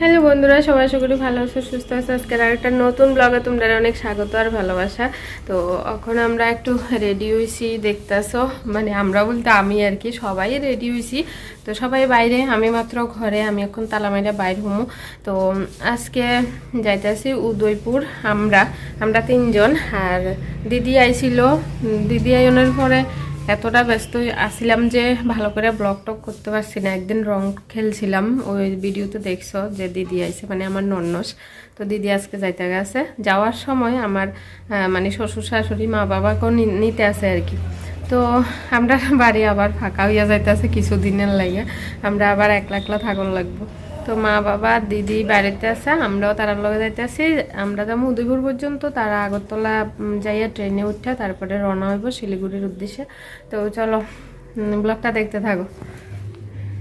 Hello বন্ধুরা, সবাই আশা করি ভালো আছো, সুস্থ আছো। আজকের আরেকটা নতুন ব্লগে তোমরা অনেক স্বাগত আর ভালোবাসা। তো এখন আমরা একটু রেডি হয়েছি দেখতেছো। মানে আমরা বলতে আমি আর কি, সবাই রেডি হয়েছি তো সবাই বাইরে, আমি মাত্র ঘরে, আমি এখন তালামাইরা বাইর হমু। তো আজকে যাইতেছি উদয়পুর, আমরা আমরা তিনজন। আর দিদি আইছিল, দিদি আইনের পরে এতটা ব্যস্ত আসছিলাম যে ভালো করে ব্লগ টক করতে পারছি না। একদিন রং খেলছিলাম, ওই ভিডিওতে দেখছ যে দিদি আইছে মানে আমার নন্নস তো দিদি আজকে যাইতে গেছে। যাওয়ার সময় আমার মানে শ্বশুর শাশুড়ি মা বাবাকেও নিতে আসে আর কি। তো আমরা বাড়ি আবার ফাঁকা হইয়া যাইতেছে কিছুদিনের লাগে। আমরা আবার একলা একলা থাকুন লাগবো। তো মা বাবা, দিদি বাড়িতে আছে, আমরাও তারার লগে যাইতে যাইতেছি আমরা যেমন উদয়পুর পর্যন্ত, তারা আগরতলা যাইয়া ট্রেনে উঠে তারপরে রওনা হইব শিলিগুড়ির উদ্দেশ্যে। তো চলো ব্লগটা দেখতে থাকো।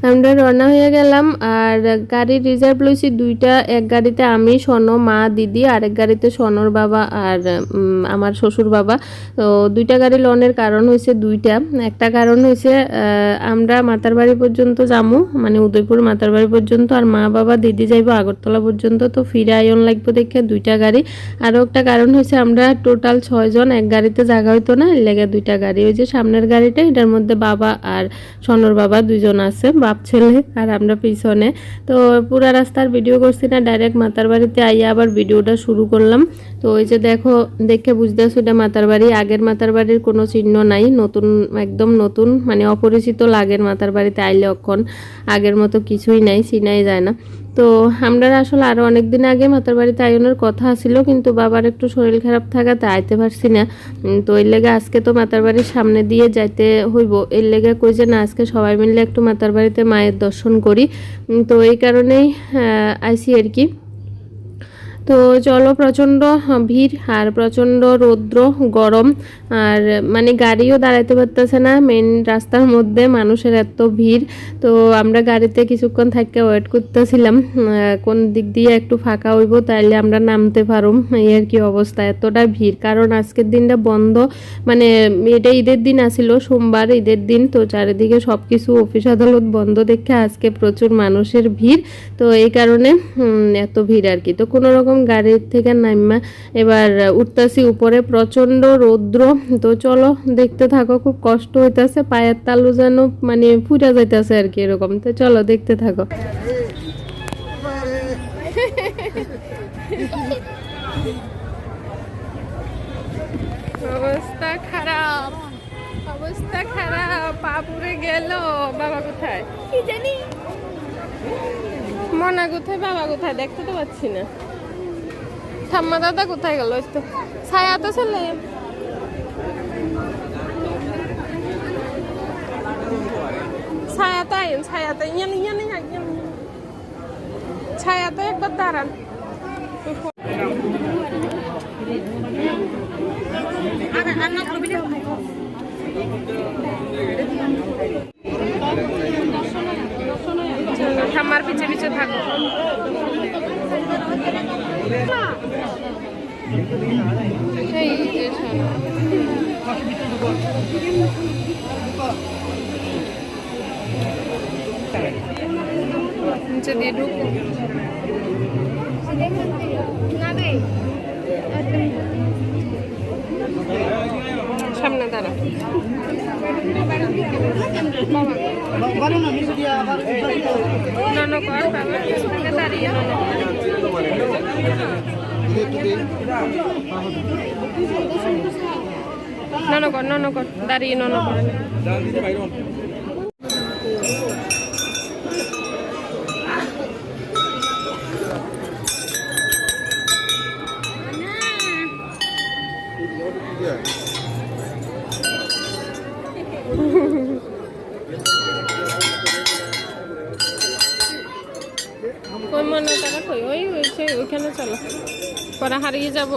আমরা রওনা হয়ে গেলাম আর গাড়ি রিজার্ভ লইছি দুইটা। এক গাড়িতে আমি, সনো, মা, দিদি, আরেক গাড়িতে সনোর বাবা আর আমার শ্বশুর বাবা। তো দুইটা গাড়ি লনের কারণ হয়েছে দুইটা। একটা কারণ হয়েছে আমরা মাতার বাড়ি পর্যন্ত যামু মানে উদয়পুর মাতার বাড়ি পর্যন্ত, আর মা, বাবা, দিদি যাইবো আগরতলা পর্যন্ত। তো ফিরে আয়ন লাগবে দেখে দুইটা গাড়ি। আরও একটা কারণ হয়েছে আমরা টোটাল ছয়জন এক গাড়িতে জায়গা হইতো না লেগে দুইটা গাড়ি। ওই যে সামনের গাড়িটা, এটার মধ্যে বাবা আর সনর বাবা দুইজন আছে বাপ ছেলে আর আমরা পিছনে। তো পুরা রাস্তার ভিডিও করছি না ডাইরেক্ট মাতার বাড়িতে আইয়া আবার ভিডিওটা শুরু করলাম। তো ওই যে দেখো, দেখে বুঝতেছো এটা মাতার বাড়ি। আগের মাতার বাড়ির কোনো চিহ্ন নাই, নতুন, একদম নতুন মানে অপরিচিত লাগের মাতার বাড়িতে আইলে অক্ষণ আগের মতো কিছুই নাই, চিনাই যায় না। তো আমরা আসলে আরও অনেক দিন আগে মাতার বাড়িতে আয়নের কথা ছিল কিন্তু বাবার একটু শরীর খারাপ থাকাতে আইতে পারছি না। তো এর লেগে আজকে তো মাতার বাড়ির সামনে দিয়ে যাইতে হইব। এর লেগে কই যে না, আজকে সবাই মিলে একটু মাতার বাড়িতে মায়ের দর্শন করি। তো এই কারণেই আইসি আর কি। তো চলো প্রচণ্ড ভিড় আর প্রচণ্ড রৌদ্র, গরম। আর মানে গাড়িও দাঁড়াইতে পারতেছে না মেন রাস্তার মধ্যে মানুষের এত ভিড়। তো আমরা গাড়িতে কিছুক্ষণ থাকতে ওয়েট করতেছিলাম। কোন দিক দিয়ে একটু ফাঁকা হইব তাইলে আমরা নামতে পারুম। এই আর কি অবস্থা, এতটা ভিড়। কারণ আজকের দিনটা বন্ধ। মানে এটা ঈদের দিন আসিল, সোমবার ঈদের দিন। তো চারিদিকে সব কিছু অফিস আদালত বন্ধ দেখে আজকে প্রচুর মানুষের ভিড়। তো এই কারণে এত ভিড় আর কি। তো কোনো রকম গাড়ির থেকে নাইমা এবার উঠতাছি উপরে প্রচণ্ড রৌদ্র। তো চলো দেখতে থাকো খুব কষ্ট হইতাছে পায়ের তালু যেন মানে ফুটা যাইতেছে আর কি এরকম। তো চলো দেখতে থাকো। অবস্থা খারাপ অবস্থা খারাপ। পা পুড়ে গেল বাবা কোথায়? কি জানি? মনা কোথায় বাবা কোথায়? দেখতে তো পাচ্ছি না। ঠাম্মা দাদা কোথায় গেল? তো ছায়া তো ছেলে ছায়া তো আইন, ছায়া তো ইয়ান ইয়ান ইয়ান। ছায়া তো একবার দাঁড়ান। ঠাম্মার পিছে পিছে থাকো। নিচে দিয়ে ঢুকো। সামনে দাঁড়া কর বাবা সামনে দাঁড়িয়ে। নন কর। নন কর নন কর দাঁড়িয়ে নন মনে টাকা কই? ওই ওইখানে চলো। পরে হারিয়ে যাব।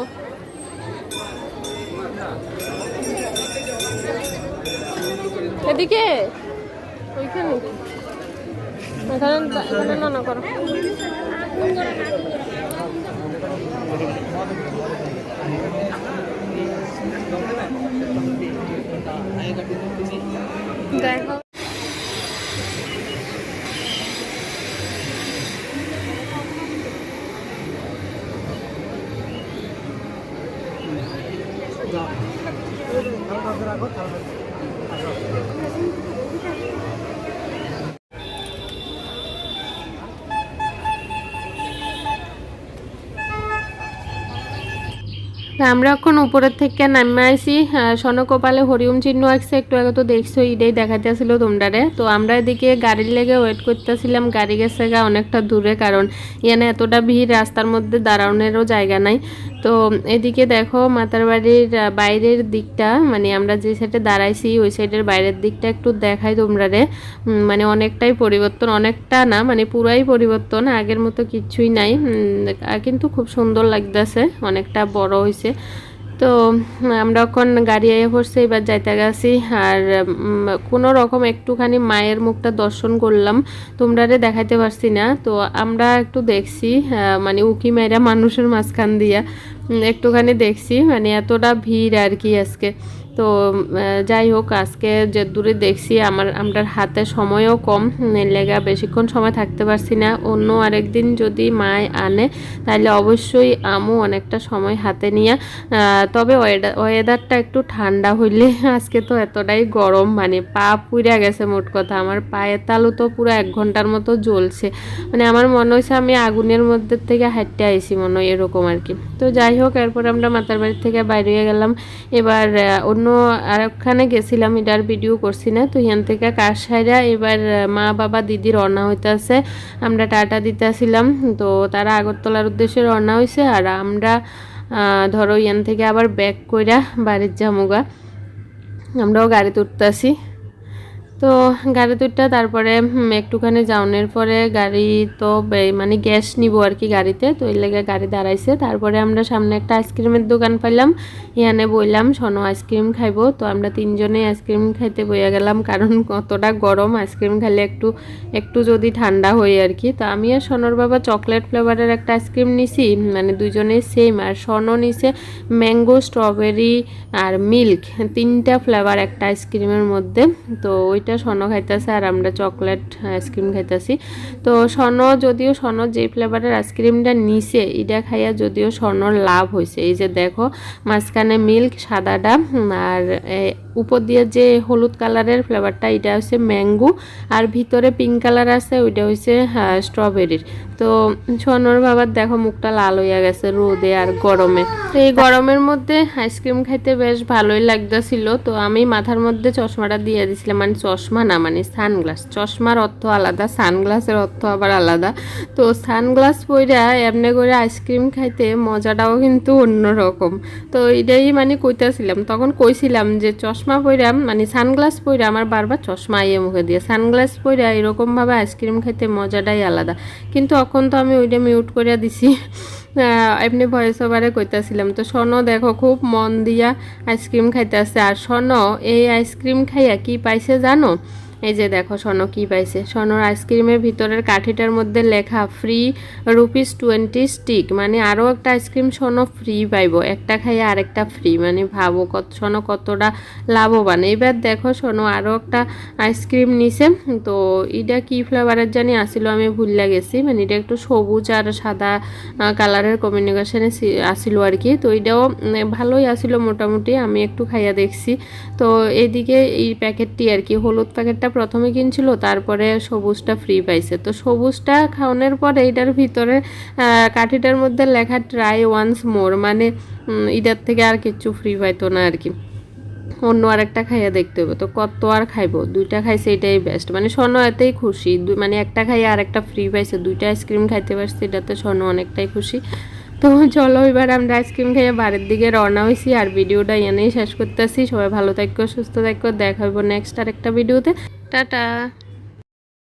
এদিকে? ওইখানে এখানে না না, করো। দেখো। তা আমরা এখন উপরের থেকে নামে আইসি সনকপালে হরিওম চিহ্ন আসছে একটু আগে তো দেখছ, এটাই দেখাইতেছিল তোমরারে। তো আমরা এদিকে গাড়ির লেগে ওয়েট করতেছিলাম, গাড়ি গেছে গা অনেকটা দূরে, কারণ এখানে এতটা ভিড়, রাস্তার মধ্যে দাঁড়ানোরও জায়গা নাই। তো এদিকে দেখো, মাতার বাড়ির বাইরের দিকটা মানে আমরা যে সাইডে দাঁড়াইছি, ওই সাইডের বাইরের দিকটা একটু দেখাই তোমরারে। মানে অনেকটাই পরিবর্তন, অনেকটা না মানে পুরাই পরিবর্তন, আগের মতো কিছুই নাই। কিন্তু খুব সুন্দর লাগতেছে, অনেকটা বড় হয়েছে তো আমরা এখন গাড়ি আইয়া পড়ছে, এবার যাইতে গেছি। আর কোনো রকম একটুখানি মায়ের মুখটা দর্শন করলাম। তোমরা তোমরারে দেখাইতে পারছি না। তো আমরা একটু দেখছি মানে উকি মেয়েরা মানুষের মাঝখান দিয়া। একটুখানি দেখছি মানে এতটা ভিড় আর কি আজকে। তো যাই হোক, আজকে যে দূরে দেখছি, আমার আমরার হাতে সময়ও কম লেগা বেশিক্ষণ সময় থাকতে পারছি না। অন্য আরেকদিন যদি মায় আনে, তাহলে অবশ্যই আমও অনেকটা সময় হাতে নিয়ে তবে ওয়েদার ওয়েদারটা একটু ঠান্ডা হইলে আজকে তো এতটাই গরম মানে পা পুড়ে গেছে মোট কথা। আমার পায়ের তালু তো পুরো এক ঘণ্টার মতো জ্বলছে। মানে আমার মনে হয়েছে আমি আগুনের মধ্যে থেকে হাঁটতে আইছি মনে হয়, এরকম আর কি। তো যাই হোক এরপর আমরা মাতার বাড়ি থেকে বাইরে গেলাম। এবার অন্য আরেকখানে গেছিলাম এটার ভিডিও করছি না। তো এখান থেকে কার সাইরা এবার মা, বাবা, দিদি রওনা হইতেছে। আমরা টাটা দিতেছিলাম। তো তারা আগরতলার উদ্দেশ্যে রওনা হয়েছে আর আমরা ধরো ইয়ান থেকে আবার ব্যাক কইরা বাড়ির জামুগা আমরাও গাড়িতে উঠতেছি। তো গাড়ি দুটা তারপরে একটুখানি যাওনের পরে গাড়ি তো মানে গ্যাস নিব আর কি গাড়িতে, তো এই লেগে গাড়ি দাঁড়াইছে। তারপরে আমরা সামনে একটা আইসক্রিমের দোকান পাইলাম এখানে বললাম শোনো আইসক্রিম খাইবো। তো আমরা তিনজনে আইসক্রিম খাইতে বইয়া গেলাম, কারণ কতটা গরম, আইসক্রিম খেলে একটু একটু যদি ঠান্ডা হয় আর কি। তো আমি আর সোনর বাবা চকলেট ফ্লেভারের একটা আইসক্রিম নিছি মানে দুজনেই সেম। আর সনও নিছে ম্যাঙ্গো, স্ট্রবেরি আর মিল্ক, তিনটা ফ্লেভার একটা আইসক্রিমের মধ্যে। তো ওইটা সনও খাইতেছে আর আমরা চকলেট আইসক্রিম খাইতেছি। তো স্বর্ণ যদিও স্বর্ণ যে ফ্লেভারের আইসক্রিমটা নিছে, এটা খাইয়া যদিও সনর লাভ হয়েছে এই যে দেখো, মাঝখানে মিল্ক সাদাটা আর উপর দিয়ে যে হলুদ কালারের ফ্লেভারটা এটা হচ্ছে ম্যাঙ্গো আর ভিতরে পিঙ্ক কালার আছে, ওইটা হচ্ছে স্ট্রবেরির তো সোনর বাবার দেখো, মুখটা লাল হইয়া গেছে রোদে আর গরমে। তো এই গরমের মধ্যে আইসক্রিম খাইতে বেশ ভালোই লাগতেছিল। তো আমি মাথার মধ্যে চশমাটা দিয়ে দিছিলাম মানে চশমা না মানে সানগ্লাস। চশমার অর্থ আলাদা, সানগ্লাসের অর্থ আবার আলাদা। তো সানগ্লাস পইরা এমনি করে আইসক্রিম খাইতে মজাটাও কিন্তু অন্যরকম। তো এটাই মানে কইতাছিলাম, তখন কইছিলাম যে চশমা পইরাম মানে সানগ্লাস পইরা আমার বারবার চশমা আইয়ে মুখে দিয়ে। সানগ্লাস পইরা এরকমভাবে আইসক্রিম খাইতে মজাটাই আলাদা। কিন্তু এখন তো আমি ওইটা মিউট করে দিছি। এমনি ভয়েস ওভারে কইতাছিলাম। তো শোনো দেখো, খুব মন দিয়া আইসক্রিম খাইতেছে। আর শোনো এই আইসক্রিম খাইয়া কি পাইছে জানো? এই যে দেখো শোনো কি পাইছে? শোনোর আইসক্রিমের ভিতরের কাঠিটার মধ্যে লেখা ফ্রি রুপিস টোয়েন্টি স্টিক মানে আরও একটা আইসক্রিম শোনো ফ্রি পাইবো। একটা খাইয়ে আরেকটা ফ্রি মানে ভাবো কত শোনো কতটা লাভবান। এবার দেখো শোনো আরও একটা আইসক্রিম নিছে। তো এটা কি ফ্লেভারের জানি আসিল, আমি ভুললা গেছি। মানে এটা একটু সবুজ আর সাদা কালারের কমিউনিকেশনে আসিল আর কি। তো এটাও ভালোই আসিল মোটামুটি, আমি একটু খাইয়া দেখছি। তো এদিকে এই প্যাকেটটি আর কি, হলুদ প্যাকেটটা প্রথমে কিনছিল, তারপরে সবুজটা ফ্রি পাইছে। তো সবুজটা খাওয়ানোর পরে এটার ভিতরে কাঠিটার মধ্যে লেখা ট্রাই ওয়ান্স মোর মানে এটার থেকে আর কিচ্ছু ফ্রি পাইতো না আর কি। অন্য আরেকটা খাইয়া দেখতে হবে। তো কত আর খাইবো? দুইটা খাইছে, এটাই বেস্ট মানে স্বর্ণ এতেই খুশি। মানে একটা খাইয়ে আর একটা ফ্রি পাইছে। দুইটা আইসক্রিম খাইতে পারছে, এটাতে স্বর্ণ অনেকটাই খুশি। তো চলো, এবার আমরা আইসক্রিম খাইয়ে বাড়ির দিকে রওনা হয়েছি আর ভিডিওটা এনেই শেষ করতেছি। সবাই ভালো থাকো, সুস্থ থাকো। দেখা হইব নেক্সট আরেকটা ভিডিওতে। টাটা।